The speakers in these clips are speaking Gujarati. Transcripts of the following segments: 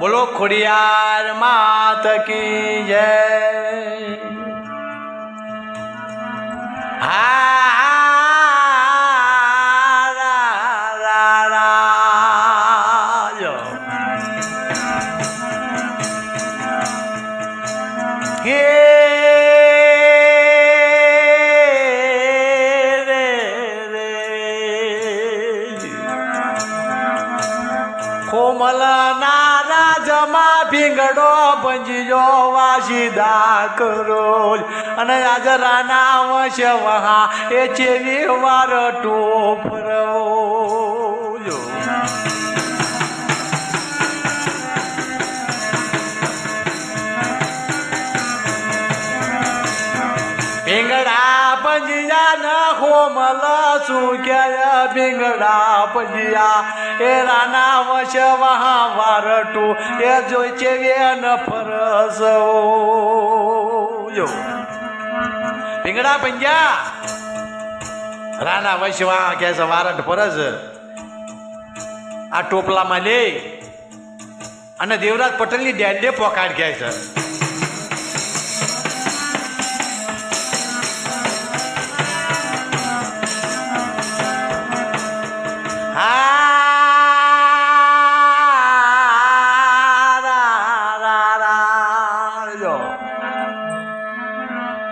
બોલો ખોડિયાર માત કી જય. હા કોમલ નારા જમા ભીંગડો બંજીજો વાસીદા કરો અને આજરાના વશ વહા એ ચેવી વાર કોમલ સુખ્યા બિંગડા પંજિયા એ રાના વશ વહા વારટુ એ જોઈ છે વેન ફરસ ભીંગડા પંજા રાના વશવા કે છે વારટ ફરસ આ ટોપલામાં લે અને દેવરાજ પટેલની ડેડે પોકાડ કહે છે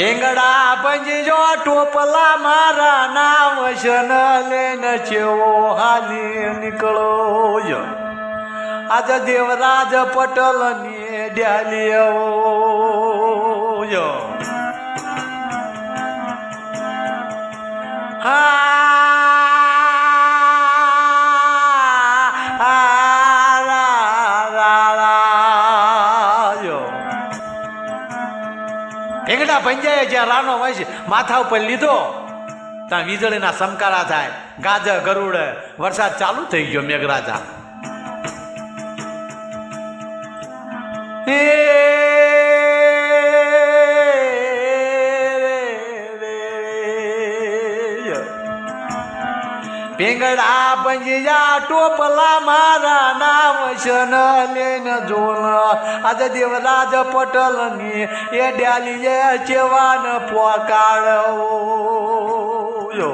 ભીંગડા પંજો ટોપલા મારા નામ વસન લેને છેવો હાલી નીકળો જો આજે દેવરાજ પટેલની ડ્યાલી જો ઢેંગડા પંજાએ જ્યાં રાનો વંશ માથા ઉપર લીધો, ત્યાં વીજળીના સમકારા થાય. ગાજર, ગરુડ, વરસાદ ચાલુ થઈ ગયો મેઘરાજા. ભીંગડા પંજિયા ટોપલા મારા નામ શન લેન જોન આજે દેવરાજ પટેલની એ ડાલી એ ચેવાન પોકાળ યો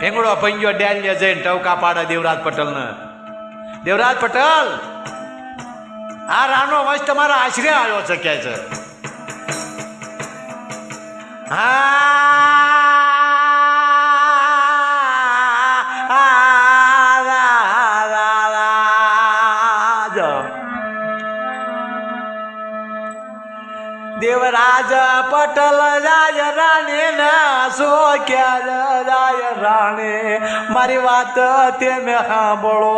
ભેંગડો પંજો ડેલીએ જઈને ટવકા પાડે દેવરાજ પટેલ ને દેવરાજ પટેલ આ રાનો વંશ તમારા દેવરાજ પટલ રાય રાણે ના સો ક્યારે રાય રાણે મારી વાત તેને સાંભળો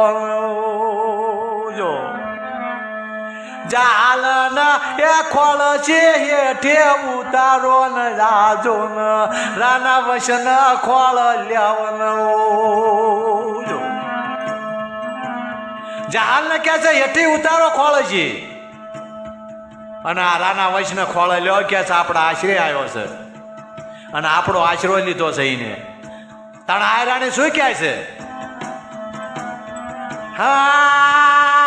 જો જાલન એ ખોળ છે હેઠે ઉતારો ને રાજો ન રાના વસન ખોળ લેવન જાલ ને કે છે, હેઠે ઉતારો ખોળ છે. અને આ રાના વંશને ખોળ લ્યો કે છે, આપણો આશરે આવ્યો છે. અને આપણો આશરો લીધો છે એને. તણ આ રાણી શું કહે છે? હા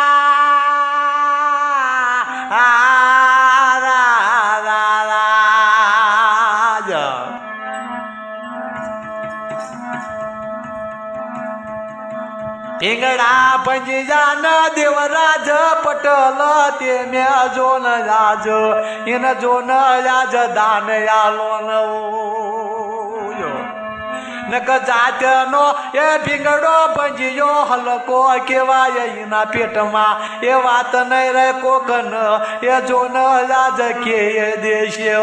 ઢીંગડા ન દેવરાજ પટલ તે મે જો ન રાજ, એને જો ન રાજ દાન આલો નક જાત જાતનો એ ભીંગડો પંજિયો હલકો કેવાય એના પેટમાં. એ વાત નહીં રે કોકન, એ જો ન રાજ કે દેશે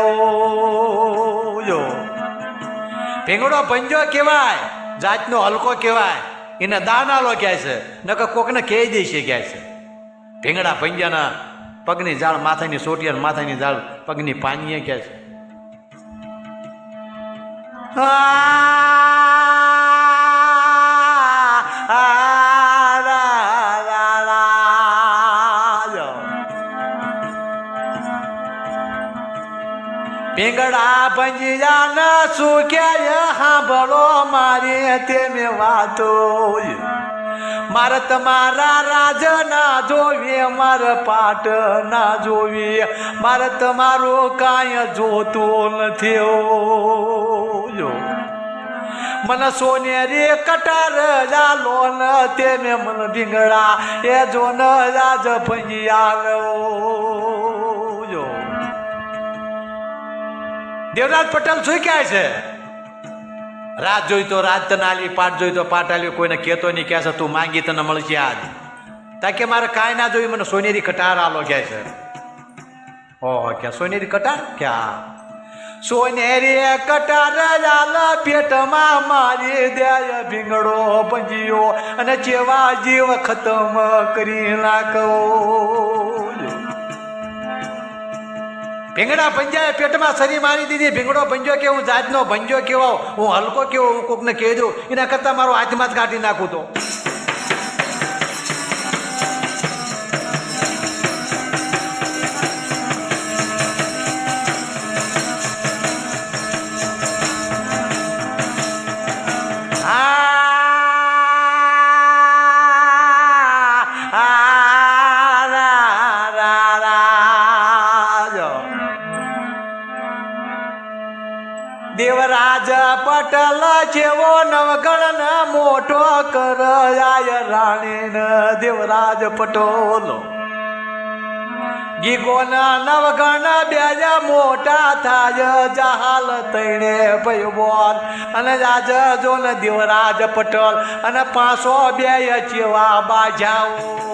ભીંગડો ભંજ્યો કેવાય જાતનો હલકો કહેવાય. એને દાનાલો કહે છે, નકર કોકને કહી દેશે કહે છે. ભીંગડા ભંગ્યાના પગની જાળ, માથાની સોટિયા માથાની જાળ પગની પાનીએ કહે છે. ભીંગડા ભંજિયા ન સુક્યા સાંભળો મારી તેમે વાતો. મારે તમારા રાજા ના જોવી, મારે પાટ ના જોવી. મારે તમારું કાંઈ જોતું નથી મને સોનેરી કટાર જાલો ન તેમે મને ભીંગડા એ જો ન રાજ ભંજિયા દેવરાજ પટેલ શું કહે છે? રાત જોઈ તો રાત તને આલી પાટ જોઈ તો પાટ આલી કોઈને કહેતો નહીં, કહે છે, તું માંગી તને મળશે આજ. તાકે મારે કાંઈ ના જોઈ મને સોનેરી કટાર આલો કહે છે. ઓહો, કે સોનેરી કટાર? ક્યાં સોનેરી કટાર આલ, પેટમાં મારી દે ભીંગડો ભંજીયો, અને જેવા જીવ ખતમ કરી નાખો. ભીંગડા ભંજાએ પેટમાં સરી મારી દીધી. ભીંગડો ભંજો કે હું જાતનો ભંજો કેવો હું હલકો કેવો? હું કોકને કહી દઉં એના કરતાં મારો હાથમાં જ કાઢી નાખું તો. પટેલ જેવો નવગણ મોટો કર આય રાણી દેવરાજ પટોલો. ગીગોના નવગણ બેજા મોટા થાય, જહાલ તૈણે ભય બોલ અને રાજ જો ને દેવરાજ પટોલ. અને પાસો બે ચેવા બાજાઓ.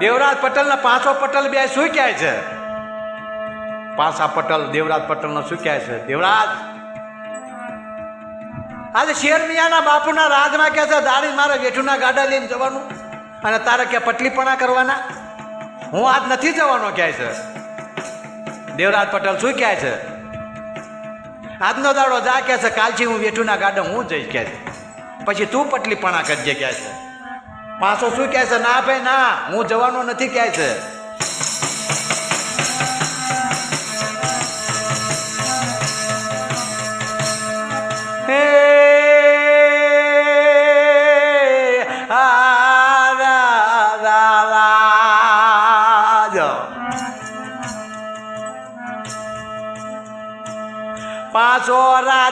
દેવરાજ પટેલ ને પાંચો પટેલ બે શું કહે છે. પાસા પટેલ, દેવરાજ પટેલ નો શું કહે છે. દેવરાજ! આજે શેરમિયાના બાપુના રાજમાં કહે છે, દાડી મારે વેઠુના ગાડા લઈને જવાનું અને તારે કે પટલીપણા કરવાના? હું આજ નથી જવાનો, કહે છે. દેવરાજ પટેલ શું કહે છે. આજનો દાડો જા, કહે છે, કાલથી હું વેઠુના ગાડા હું જઈશ, કહે છે. પછી તું પટલીપણા કરજે, કહે છે. પાછો શું કહે છે? ના ભાઈ ના. હું જવાનો નથી કહે છે.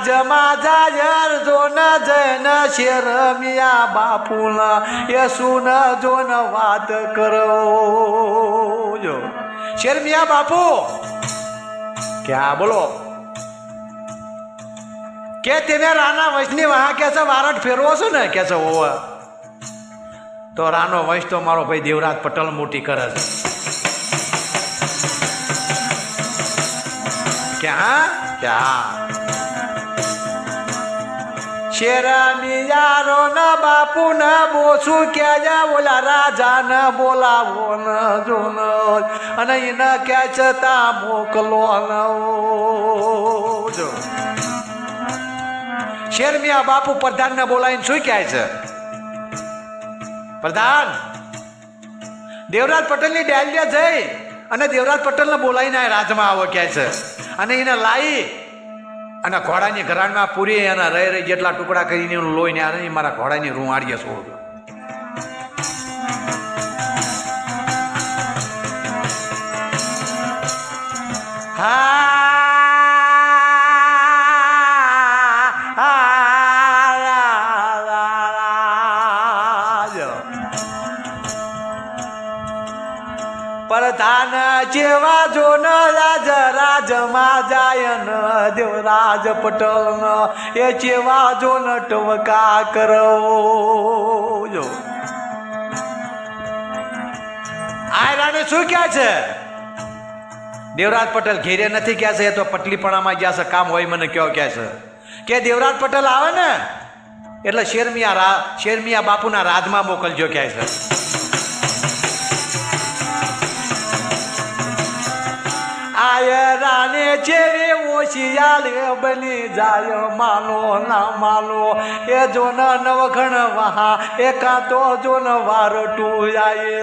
ન જૈન શેર મિયા બાપુન એ સુન જો ન વાત કરો. જો. શેર મિયા બાપુ. ક્યાં? બોલો. કે તેને રાના વંશની વાહ કે છે, વારટ ફેરવો છો ને? કે છે હોવ તો રાનો વંશ તો મારો ભાઈ દેવરાજ પટેલ મોટી કરે છે. કે હા કે હા શેરાની યારો ના બાપુ ન બોસું કે જા ઓલા રાજા ન બોલાવો ન જો ન અને એને કે છે તા મોકલો ન. શેરમિયા બાપુ પ્રધાનને બોલાવીને શું કહે છે? પ્રધાન, દેવરાજ પટેલની ડાયલિયા જઈ અને દેવરાજ પટેલને બોલાવીને રાજમાં આવો કહે છે. અને એને લાવી અને ઘોડાની ઘરાણમાં પૂરી એના રહી રહી જેટલા ટુકડા કરીને એનું લોહીને આ મારા ઘોડાની છોડ હા રા, રા, જો. પ્રધાન જેવા જો ન રાજ રાજમાં જાય ન દેવરાજ પટલ ન એ ચેવા જો ન ટવકા કરો. જો. આયરાને શું કહે છે? દેવરાજ પટેલ ઘેરે નથી કહે છે, એ તો પટલીપણામાં ગયા છે, કામ હોય મને કયો કહે છે. કે દેવરાજ પટેલ આવે ને, એટલે શેરમિયા શેરમિયા બાપુના રાજમાં મોકલજો કહે છે. આયરાને જેવી શિયાળ બની જાય માનો ના માનો એ જો ન નવઘણ વહા એ કાં તો જોન વાર ટુયાય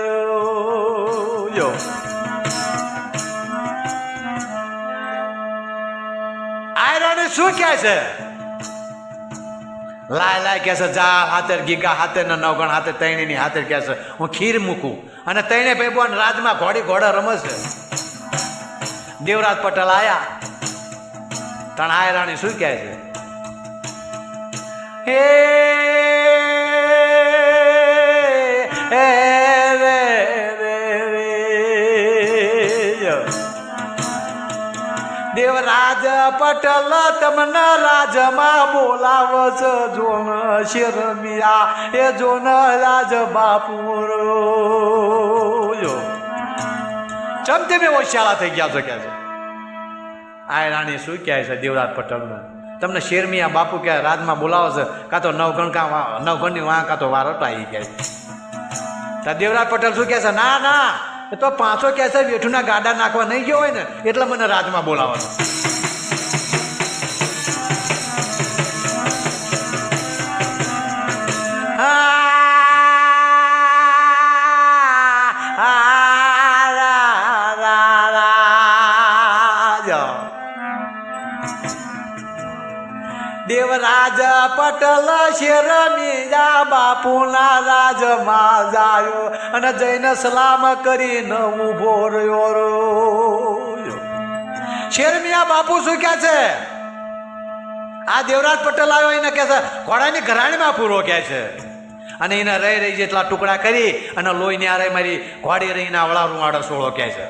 આયરાને શું કહે છે? લાય લાય કહે છે, જા હાથે ગીગા હાથે ને નવગણ હાથે તૈણીની હાથે કહે છે, હું ખીર મૂકું. અને તૈણે ભાઈ બોન રાજમાં ઘોડી ઘોડા રમશે દેવરાજ પટેલ આયા. તણ રાણી શું કહે છે? હે રે રે રે દેવરાજ પટેલ, તમને રાજમાં બોલાવસ જોન શેરમિયા. એ જોન રાજ બાપુ ચમ તમે ઓશિયાળા થઈ ગયા છો કે છે? આ રાણી શું કહે છે દેવરાજ પટેલને? તમને શેરમિયા બાપુ કે રાજમાં બોલાવો છે? કાં તો નવગણ કા નવગણની વાં કાં તો વારટ આવી ગયા તો દેવરાજ પટેલ શું કહે છે? ના ના, એ તો પાંચસો કહે છે, વેઠુના ગાડા નાખવા નહીં ગયો હોય ને, એટલે મને રાજમાં બોલાવો દેવરાજ પટેલ શેર મીરા બાપુના રાજમાં જાયો અને જઈને સલામ કરીને ઊભો રહ્યો. શેરમિયા બાપુ શું કહે છે? આ દેવરાજ પટેલ આવ્યો એને કહે છે, ઘોડાની ઘરાણીમાં પૂરો કહે છે. અને એને રહી રહી જેટલા ટુકડા કરી અને લોહીને આરે મારી ઘોડી રહીને આવળા રૂવાડો સોળો કહે છે.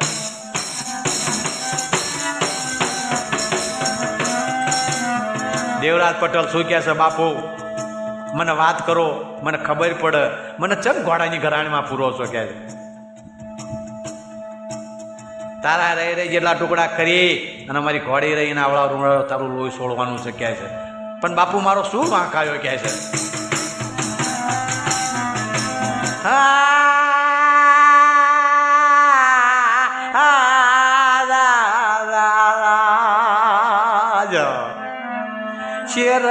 દેવરાજ પટેલ શું કહે છે, બાપુ, મને વાત કરો, મને ખબર પડે. મને ચમ ઘોડાની ઘરાણીમાં પૂરો છો કે? તારા રહી રહી જેટલા ટુકડા કરી અને મારી ઘોડી રહીને આવડા રૂવાડો તારું લોહી છોડવાનું છે, કહે છે. પણ બાપુ, મારો શું વાંક આવ્યો, કહે છે. શેર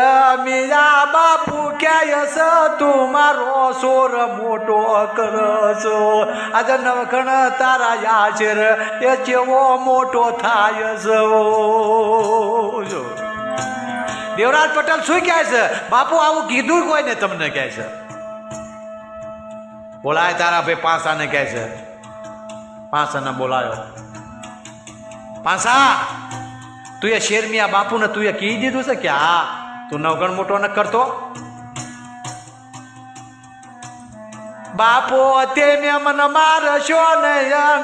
મીરા બાપુ ક્યાંય છે તું મારો સોર મોટો કરશો આજે નવખણ તારા યા છેર એ ચેવો મોટો થાય છે. દેવરાજ પટેલ શું કહે છે? બાપુ, આવું કીધું કોઈને તમને કહે છે? બોલાય તારા ભાઈ પાંસાને કહે છે. પાંસાને બોલાયો. પાંસા! તું એ શેરમિયા બાપુને તું એ કહી દીધું છે કે હા, તું નવગણ મોટો ન કરતો. બાપો તેને મન મારશો ને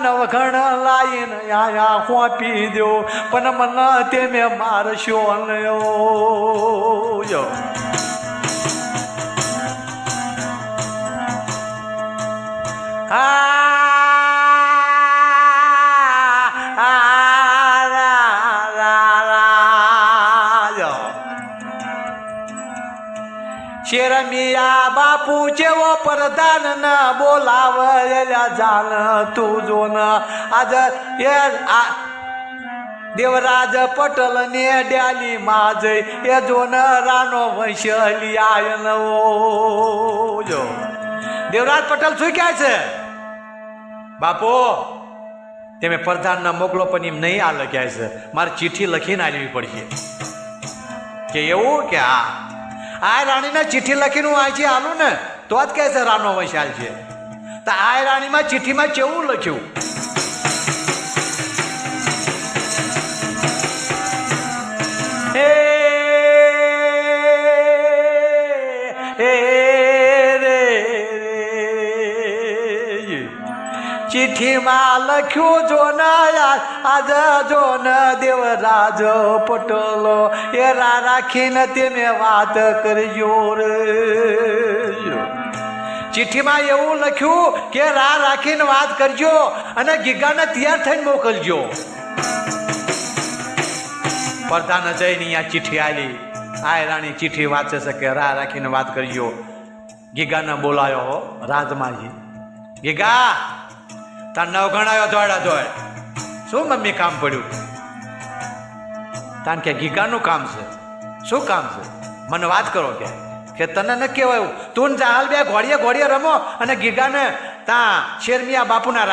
નવઘણ લાઈને આયા ખોપી દો પણ મને તેને મારશો ને યો. શેરમિયા બાપુ જેવો પ્રધાન ન બોલાવેલા જાન તું જો ન આજ એ આ દેવરાજ પટલ ને ડ્યાલી માં એ જો ન રાનો વંશલી નવો જો. દેવરાજ પટેલ શું કહે છે? બાપો, તમે પ્રધાનના મોકલો પણ એમ નહીં આ લખ્યા છે. મારે ચિઠ્ઠી લખીને આવવી પડશે. કે એવું? કે હા. આ રાણીને ચિઠ્ઠી લખીને હું અહીંથી આલું ને, તો જ કહે છે, રાનો વંશાલ છે. તો આ રાણીમાં ચિઠ્ઠીમાં કેવું લખ્યું? ચિઠ્ઠીમાં લખ્યું જો આજ જો ન દેવરાજ પટેલ એ રાખીને તેને વાત કરજો રે. ચિઠ્ઠીમાં એવું લખ્યું કે રા રાખીને વાત કરજો અને ગીગાને તૈયાર થઈને મોકલજો. પ્રધાન જઈને અહીંયા ચિઠ્ઠી આવી આ રાણી ચિઠ્ઠી વાંચે છે કે રા રાખીને વાત કરજો ગીગાને બોલાયો રાજમાજી ગીગા! તાર નવ ગણાયો દોડા દોડ શું મમ્મી કામ પડ્યું? તાન કે ગીગાનું કામ છે. શું કામ છે? મને વાત કરો કે. કે તને ન કહેવાયું. તું ને હાલ બે ઘોડીએ ઘોડીએ રમો અને ગીગાને તા શેરમિયા બાપુના